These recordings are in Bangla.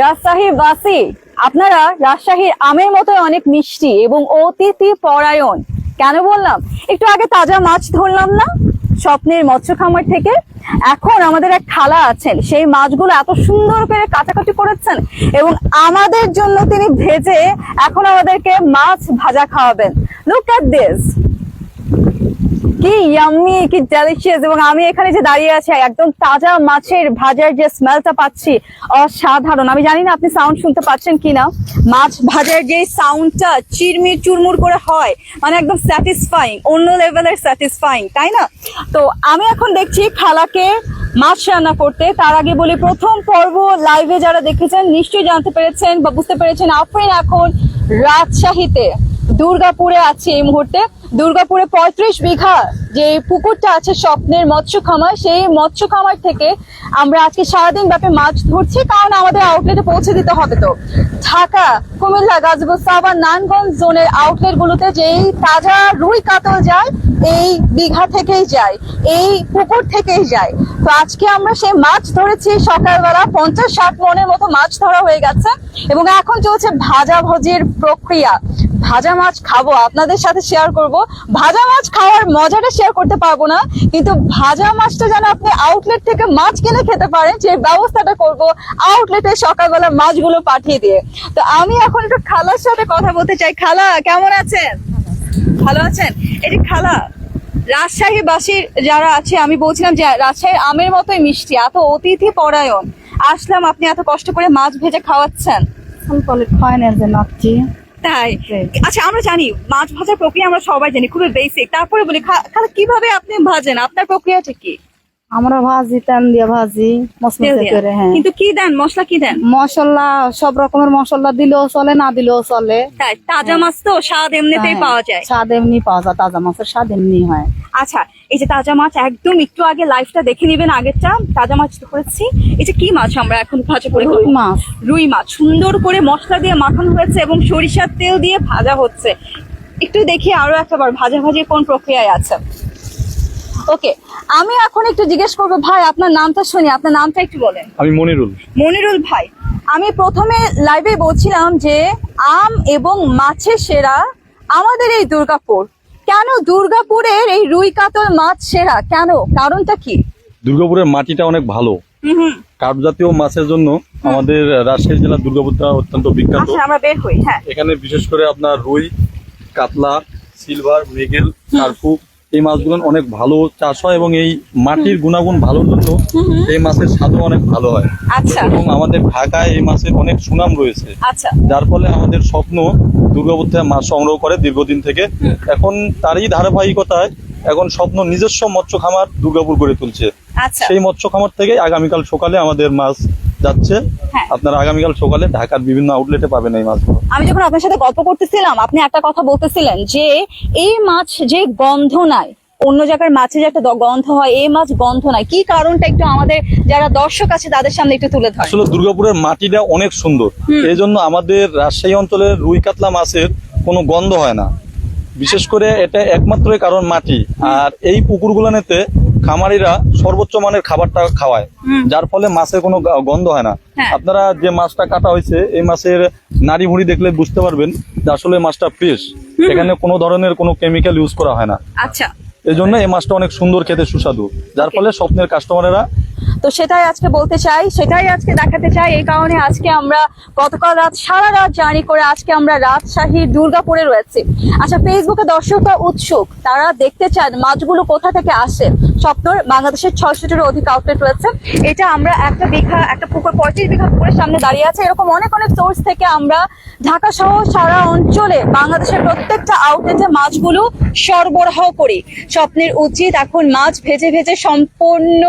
রাজশাহী বাসি, আপনারা রাজশাহীর আমের মতো অনেক মিষ্টি এবং অতিথি পরায়ণ। কেন বললাম? একটু আগে তাজা মাছ ধরলাম না? স্বপ্নের মৎস্য খামার থেকে। এখন আমাদের এক খালা আছেন। সেই মাছগুলো এত সুন্দর করে কাটাকাটি করেছেন এবং আমাদের জন্য তিনি ভেজে এখন আমাদেরকে মাছ ভাজা খাওয়াবেন। লুক এট দিস কি ইয়াম্মি কি ডেলিশিয়াস এবং আমি এখানে যে দাঁড়িয়ে আছি, একদম তাজা মাছের ভাজার যে স্মেলটা পাচ্ছি, অসাধারণ। আমি জানি না আপনি সাউন্ড শুনতে পাচ্ছেন কিনা। মাছ ভাজার যে সাউন্ডটা চিরমির চুরমুর করে হয় মানে একদম স্যাটিসফাইং অন্য লেভেলের স্যাটিসফাইং তাই না? তো আমি এখন দেখছি খালাকে মাছ রান্না করতে। তার আগে বলি, প্রথম পর্ব লাইভে যারা দেখেছেন, নিশ্চয়ই জানতে পেরেছেন বা বুঝতে পেরেছেন আফরিন এখন রাজশাহীতে দুর্গাপুরে আছে এই মুহূর্তে। দুর্গাপুরে পঁয়ত্রিশ বিঘা যে পুকুরটা আছে স্বপ্নের মৎস্য খামার সেই মৎস্য খামার থেকে আমরা আজকে সারাদিন ব্যাপী মাছ ধরছি, কারণ আমাদের আউটলেটে পৌঁছে দিতে হবে তো। ঢাকা, কুমিল্লা, গাজীপুর, সাভার নানগঞ্জ জোনের আউটলেট গুলোতে যেই তাজা রুই কাতল যায় এই বিঘা থেকেই যায়, এই পুকুর থেকেই যায়। তো আজকে আমরা সেই মাছ ধরেছি সকালবেলা, পঞ্চাশ ষাট মনের মতো মাছ ধরা হয়ে গেছে এবং এখন চলছে ভাজা ভজির প্রক্রিয়া। ভাজা মাছ খাব, আপনাদের সাথে শেয়ার করব। ভাজা মাছ খাওয়ার মজাটা শেয়ার করতে পারব না, কিন্তু ভাজা মাছটা যেন আপনি আউটলেট থেকে মাছ কিনে খেতে পারেন, সেই ব্যবস্থাটা করব আউটলেটে সকালবেলা মাছগুলো পাঠিয়ে দিয়ে। তো আমি এখন একটু খালার সাথে কথা বলতে চাই। খালা, কেমন আছেন? ভালো আছেন? এটি খালা, রাজশাহী বাসীর যারা আছে, আমি বলছিলাম যে রাজশাহীর আমের মতোই মিষ্টি, এত অতিথি পরায়ণ। আসলাম, আপনি এত কষ্ট করে মাছ ভেজে খাওয়াচ্ছেন। না যে নাচছি তাই। আচ্ছা আমরা জানি মাছ ভাজার প্রক্রিয়া আমরা সবাই জানি খুবই বেসিক তারপরে বলি খালা কীভাবে আপনি ভাজেন? আপনার প্রক্রিয়াটা কি? আমরা ভাজি তেল দিয়ে ভাজি করে হ্যাঁ। কিন্তু কি দেন? মশলা কি দেন? মশলা সব রকমের মশলা দিলেও চলে না দিলেও চলে। তাই? তাজা মাছ তো স্বাদ এমনিতেই হ্যাঁ, পাওয়া যায়। স্বাদ এমনি পাওয়া যায় তাজা মাছের স্বাদ এমনি হয়। আচ্ছা এই যে তাজা মাছ একদম একটু আগে লাইফটা দেখে নিবেন আগেরটা। তাজা মাছ তো করেছি। এই যে কি মাছ আমরা এখন ভাজা করে রুই মাছ। রুই মাছ। সুন্দর করে মশলা দিয়ে মাখানো হয়েছে এবং সরিষার তেল দিয়ে ভাজা হচ্ছে। একটু দেখি আরও একবার ভাজা ভাজি কোন প্রক্রিয়ায় আছে। ওকে আমি এখন একটু জিজ্ঞেস করব ভাই আপনার নামটা শুনি আপনার নামটা একটু বলেন। আমি মনিরুল। মনিরুল ভাই আমি প্রথমে লাইভে বলছিলাম যে আম এবং মাছের সেরা আমাদের এই দুর্গাপুর। কেন দুর্গাপুরের এই রুই কাতল মাছ সেরা? কেন? কারণটা কি? দুর্গাপুরের মাটিটা অনেক ভালো। হুম জাতীয় মাছের জন্য আমাদের রাজশাহী জেলার দুর্গাপুরটা অত্যন্ত বিখ্যাত। আচ্ছা আমরা বের হই হ্যাঁ। এখানে বিশেষ করে আপনার রুই কাতলা সিলভার মৃগেল কার্পু এই মাছগুলো অনেক ভালো চাষ হয় এবং এই মাটির গুণাগুণ ভালোর জন্য এই মাছের স্বাদও অনেক ভালো হয়। আচ্ছা। এবং আমাদের ঢাকায় এই মাছের অনেক সুনাম রয়েছে। আচ্ছা। যার ফলে আমাদের স্বপ্ন দুর্গাপুর মাছ সংগ্রহ করে দীর্ঘদিন থেকে। এখন তারই ধারাবাহিকতায় এখন স্বপ্ন নিজস্ব মৎস্য খামার দুর্গাপুর গড়ে তুলছে। আচ্ছা। সেই মৎস্য খামার থেকে আগামীকাল সকালে আমাদের মাছ যাচ্ছে হ্যাঁ। আপনারা আগামীকাল সকালে ঢাকার বিভিন্ন আউটলেটে পাবেন এই মাছগুলো। আমি যখন আপনার সাথে গল্প করতেছিলাম আপনি একটা কথা বলতেছিলেন যে এই মাছ যে গন্ধ নাই অন্য জায়গার মাছে যে একটা গন্ধ হয় এই মাছ গন্ধ নাই। কি কারণটা একটু আমাদের যারা দর্শক আছে তাদের সামনে একটু তুলে ধর আসলে দুর্গাপুরের মাটিটা অনেক সুন্দর। এই জন্য আমাদের রাজশাহী অঞ্চলের রুই কাতলা মাছের কোনো গন্ধ হয় না। বিশেষ করে এটা একমাত্রই কারণ মাটি। আর এই পুকুরগুলোতে খামারিরা সর্বোচ্চ মানের খাবারটা খাওয়ায়। যার ফলে মাছের কোনো গন্ধ হয় না। হ্যাঁ। আপনারা যে মাছটা কাটা হয়েছে এই মাছের নাড়ি ভুড়ি দেখলে বুঝতে পারবেন যে আসলে মাছটা ফ্রেশ এখানে কোনো ধরনের কোনো কেমিক্যাল ইউজ করা হয় না। আচ্ছা। এই জন্য এই মাছটা অনেক সুন্দর খেতে সুস্বাদু। যার ফলে স্বপ্নের কাস্টমারেরা তো সেটাই আজকে বলতে চাই, সেটাই আজকে দেখাতে চাই। এই কারণে আজকে আমরা গতকাল রাত, সারা রাত জার্নি করে আজকে আমরা রাজশাহীর দুর্গাপুরে রয়েছি। আচ্ছা ফেসবুকে দর্শকরা উৎসুক। তারা দেখতে চান মাছগুলো কোথা থেকে আসে। সপ্তর বাংলাদেশের ছয়শটির অধিক আউটলেট রয়েছে। এটা আমরা একটা বিঘা, একটা পুকুর, পঁয়ত্রিশ বিঘা পুকুরের সামনে দাঁড়িয়ে আছে। এরকম অনেক অনেক সোর্স থেকে আমরা ঢাকা সহ সারা অঞ্চলে বাংলাদেশের প্রত্যেকটা আউটলেটে মাছগুলো সরবরাহ করি। স্বপ্নের উচিত এখন মাছ ভেজে ভেজে সম্পূর্ণ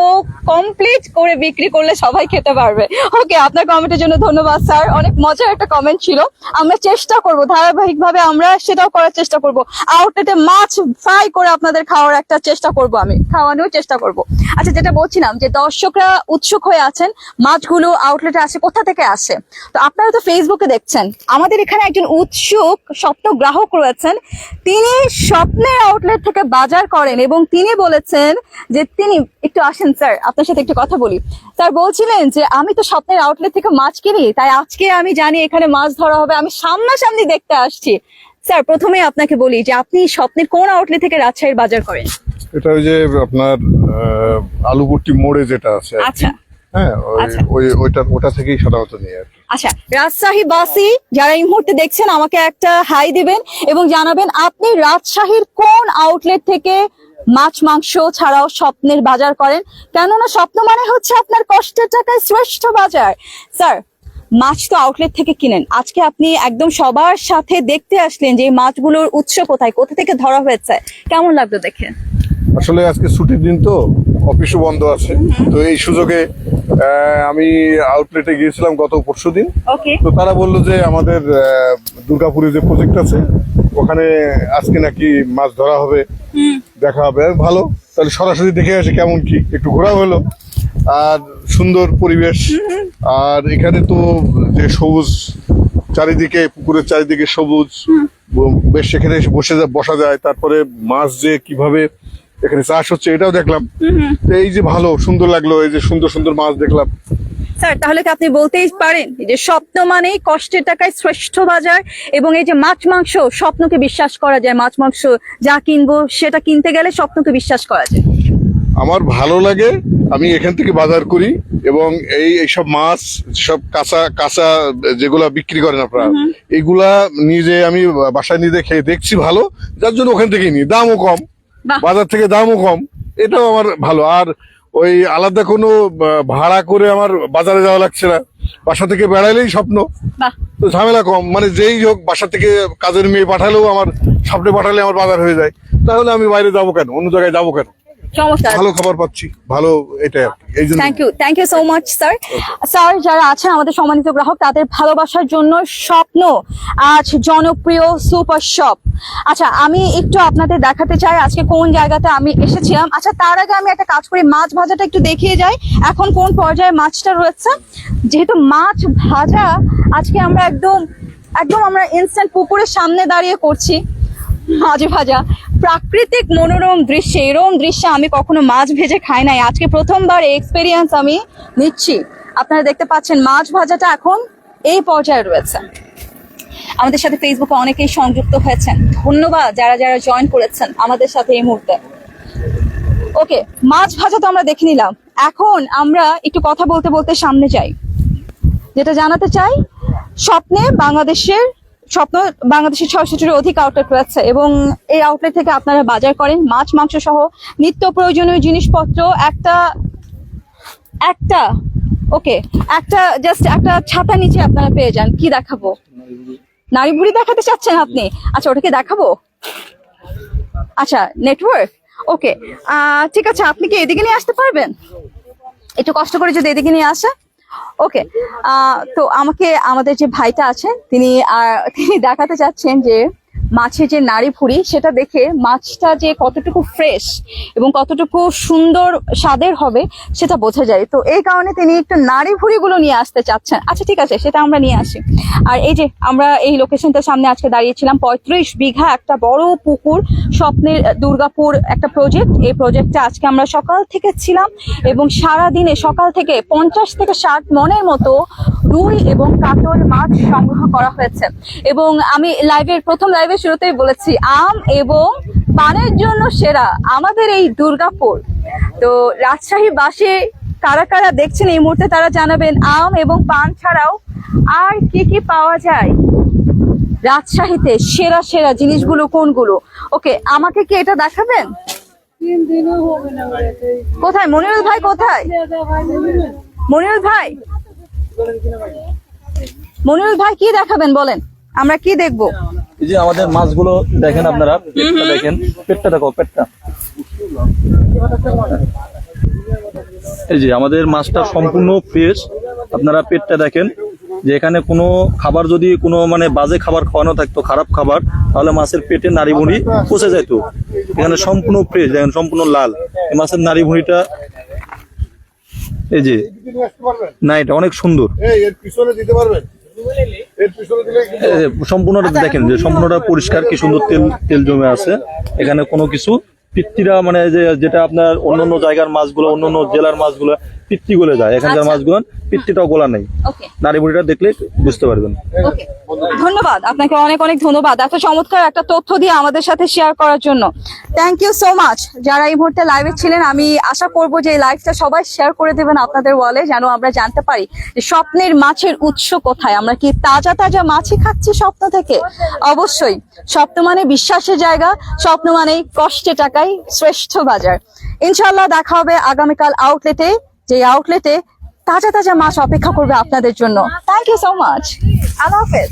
কমপ্লিট করে বিক্রি করলে সবাই খেতে পারবে। ওকে আপনার কমেন্টের জন্য ধন্যবাদ স্যার অনেক মজার একটা কমেন্ট ছিল। আমরা চেষ্টা করব, ধারাবাহিকভাবে আমরা সেটাও করার চেষ্টা করব। আউটলেটে মাছ ফ্রাই করে আপনাদের খাওয়ার একটা চেষ্টা করব আমি। খাওয়ানোর চেষ্টা করব। আচ্ছা যেটা বলছিলাম যে দর্শকরা উৎসুক হয়ে আছেন, মাছগুলো আউটলেটে আসে, কোথা থেকে আসে? তো আপনারা তো ফেসবুকে দেখছেন। আমাদের এখানে একজন উৎসুক, স্বপ্ন গ্রাহক রয়েছেন। তিনি স্বপ্নের আউটলেট থেকে বাজার করেন এবং তিনি বলেছেন যে তিনি, একটু আসেন স্যার আপনার সাথে একটু কথা কথা বলি। স্যার বলছিলেন যে আমি তো স্বপ্নের আউটলেট থেকে মাছ কিনি তাই আজকে আমি জানি এখানে মাছ ধরা হবে আমি সামনাসামনি দেখতে আসছি। স্যার প্রথমে আপনাকে বলি যে আপনি স্বপ্নের কোন আউটলেট থেকে রাজশাহীর বাজার করেন? এটা ওই যে আপনার আলুপট্টি মোড়ে যেটা আছে আচ্ছা। হ্যাঁ ওই আচ্ছা। ওইটা ওটা থেকেই সাধারণত নিয়ে আর আচ্ছা রাজশাহী বাসী যারা এই মুহূর্তে দেখছেন আমাকে একটা হাই দিবেন এবং জানাবেন আপনি রাজশাহীর কোন আউটলেট থেকে মাছ মাংস ছাড়াও স্বপ্নের বাজার করেন। কেননা স্বপ্ন মানে হচ্ছে আপনার কষ্টের টাকায় শ্রেষ্ঠ বাজার। স্যার মাছ তো আউটলেট থেকে কিনেন। আজকে আপনি একদম সবার সাথে দেখতে আসলেন যে মাছগুলোর উৎস কোথায় কোথা থেকে ধরা হয়েছে। কেমন লাগল দেখে? আসলে আজকে ছুটির দিন তো অফিসও বন্ধ আছে। তো এই সুযোগে আমি আউটলেটে গিয়েছিলাম গত পরশু দিন। ওকে। তো তারা বলল যে আমাদের দুর্গাপুরে যে প্রজেক্ট আছে ওখানে আজকে নাকি মাছ ধরা হবে। দেখা হবে ভালো। তাহলে সরাসরি দেখে আসে কেমন কি একটু ঘোরা হলো। আর সুন্দর পরিবেশ। আর এখানে তো যে সবুজ চারিদিকে পুকুরের চারিদিকে সবুজ বেশ সেখানে বসে বসা যায়। তারপরে মাছ যে কীভাবে এখানে চাষ হচ্ছে এটাও দেখলাম। এই যে ভালো সুন্দর লাগল এই যে সুন্দর সুন্দর মাছ দেখলাম। স্যার তাহলে কি আপনি বলতেই পারেন যে স্বপ্ন মানেই কষ্টের টাকায় শ্রেষ্ঠ বাজার এবং এই যে মাছ মাংস স্বপ্নকে বিশ্বাস করা যায়। মাছ মাংস যা কিনবো সেটা কিনতে গেলে স্বপ্নকে বিশ্বাস করা যায়। আমার ভালো লাগে আমি এখান থেকে বাজার করি এবং এই এইসব মাছ সব কাঁচা কাঁচা যেগুলা বিক্রি করেন আপনারা এইগুলা নিজে আমি বাসায় নিজে খেয়ে দেখছি ভালো যার জন্য ওখান থেকেই নিই। দামও কম বাজার থেকে দামও কম এটাও আমার ভালো। আর ওই আলাদা কোনো ভাড়া করে আমার বাজারে যাওয়া লাগছে না। বাসা থেকে বেড়াইলেই স্বপ্ন। তো ঝামেলা কম। মানে যেই হোক বাসা থেকে কাজের মেয়ে পাঠালেও আমার স্বপ্নে পাঠালে আমার বাজার হয়ে যায়। তাহলে আমি বাইরে যাব কেন? অন্য জায়গায় যাব কেন? ভালো খাবার পাচ্ছি ভালো এটা। এই জন্য thank you thank you so much sir sir যারা আছেন আমাদের সম্মানিত গ্রাহক তাদের ভালোবাসার জন্য স্বপ্ন আজ জনপ্রিয় সুপার শপ। আচ্ছা আমি একটু আপনাদের দেখাতে চাই আজকে কোন জায়গাতে আমি এসেছিলাম। আচ্ছা তার আগে আমি একটা কাজ করি মাছ ভাজাটা একটু দেখিয়ে যাই। এখন কোন পর্যায়ে মাছটা রয়েছে? যেহেতু মাছ ভাজা আজকে আমরা একদম একদম আমরা ইনস্ট্যান্ট পুকুরের সামনে দাঁড়িয়ে করছি মাছ ভাজা। প্রাকৃতিক মনোরম দৃশ্যে, এরম দৃশ্যে আমি কখনো মাছ ভেজে খাই নাই। আজকে প্রথমবার এক্সপেরিয়েন্স আমি নিচ্ছি। আপনারা দেখতে পাচ্ছেন, মাছ ভাজাটা এখন এই পর্যায়ে রয়েছে। আমাদের সাথে ফেসবুকে অনেকেই সংযুক্ত হয়েছেন। ধন্যবাদ যারা যারা জয়েন করেছেন আমাদের সাথে এই মুহূর্তে। ওকে মাছ ভাজা তো আমরা দেখে নিলাম। এখন আমরা একটু কথা বলতে বলতে সামনে যাই। যেটা জানাতে চাই, স্বপ্নে বাংলাদেশের স্বপ্ন বাংলাদেশের ছয়শটির অধিক আউটলেট রয়েছে এবং এই আউটলেট থেকে আপনারা বাজার করেন। মাছ, মাংস সহ নিত্য প্রয়োজনীয় জিনিসপত্র, একটা একটা ওকে একটা জাস্ট একটা ছাতা নিচে আপনারা পেয়ে যান। কি দেখাবো? নারী বুড়ি দেখাতে চাচ্ছেন আপনি? আচ্ছা ওটাকে দেখাবো? আচ্ছা নেটওয়ার্ক ওকে ঠিক আছে, আপনি কি এদিকে নিয়ে আসতে পারবেন? একটু কষ্ট করে যদি এদিকে নিয়ে আসে ওকে তো আমাকে আমাদের যে ভাইটা আছেন তিনি তিনি দেখাতে চাচ্ছেন যে মাছের যে নাড়ি ভুড়ি সেটা দেখে মাছটা যে কতটুকু ফ্রেশ এবং কতটুকু সুন্দর স্বাদের হবে, সেটা বোঝা যায়। তো এই কারণে তিনি একটু নাড়ি ভুড়িগুলো নিয়ে আসতে চাচ্ছেন। আচ্ছা ঠিক আছে, সেটা আমরা নিয়ে আসি। আর এই যে আমরা এই লোকেশনটার সামনে আজকে দাঁড়িয়েছিলাম, পঁয়ত্রিশ বিঘা একটা বড় পুকুর, স্বপ্নের দুর্গাপুর একটা প্রজেক্ট এই প্রজেক্টটা আজকে আমরা সকাল থেকে ছিলাম এবং সারা দিনে সকাল থেকে পঞ্চাশ থেকে ষাট মনের মতো রুই এবং কাতল মাছ সংগ্রহ করা হয়েছে। এবং আমি লাইভের প্রথম লাইভের শুরুতেই বলেছি, আম এবং পানের জন্য সেরা আমাদের এই দুর্গাপুর। তো রাজশাহী বাসে কারা কারা দেখছেন এই মুহূর্তে তারা জানাবেন, আম এবং পান ছাড়াও আর কি কি পাওয়া যায়? রাজশাহীতে সেরা সেরা জিনিসগুলো কোনগুলো? ওকে, আমাকে কি এটা দেখাবেন? কোথায়? মনিরুল ভাই কোথায়? মনিরুল ভাই? মনিরুল ভাই, কি দেখাবেন বলেন? আমরা কি দেখব? এই যে আমাদের মাছগুলো দেখেন আপনারা, পেটটা দেখেন। পেটটা দেখো, পেটটা। এই যে আমাদের মাছটা সম্পূর্ণ ফ্রেশ আপনারা পেটটা দেখেন। যে এখানে কোনো খাবার যদি কোনো মানে বাজে খাবার খাওয়ানো থাকতো, খারাপ খাবার, তাহলে মাছের পেটে নাড়ি ভুঁড়ি পচে যেত এখানে সম্পূর্ণ ফ্রেশ দেখেন, সম্পূর্ণ লাল। মাছের নাড়ি ভুঁড়িটা এই যে না এটা অনেক সুন্দর। এই এর পিছনে দিতে পারবেন? এর পিছনে দিলে কিন্তু এই যে সম্পূর্ণটা দেখেন যে সম্পূর্ণটা পরিষ্কার কি সুন্দর তেল তেল জমে আছে। এখানে কোনো কিছু পিত্তিরা মানে যে যেটা আপনার অন্য অন্য জায়গার মাছগুলো অন্য অন্য জেলার মাছগুলো পিত্তি গলে যায়। এখানকার আচ্ছা। মাছগুলো পিত্তিটাও গোলা নেই। নারী বুড়িটা দেখলে বুঝতে পারবেন। ধন্যবাদ। আপনাকে অনেক অনেক ধন্যবাদ। এত চমৎকার একটা তথ্য দিয়ে আমাদের সাথে শেয়ার করার জন্য। থ্যাংক ইউ সো মাচ যারা এই মুহূর্তে লাইভে ছিলেন আমি আশা করব যে এই লাইভটা সবাই শেয়ার করে দেবেন আপনাদের ওয়ালে যেন আমরা জানতে পারি যে স্বপ্নের মাছের উৎস কোথায়। আমরা কি তাজা তাজা মাছই খাচ্ছি স্বপ্ন থেকে? অবশ্যই। স্বপ্ন মানে বিশ্বাসের জায়গা। স্বপ্ন মানে কষ্টে টাকাই শ্রেষ্ঠ বাজার। ইনশাল্লাহ দেখা হবে আগামীকাল আউটলেটে যে আউটলেটে তাজা তাজা মাছ অপেক্ষা করবে আপনাদের জন্য। Thank you so much Allah হাফেজ।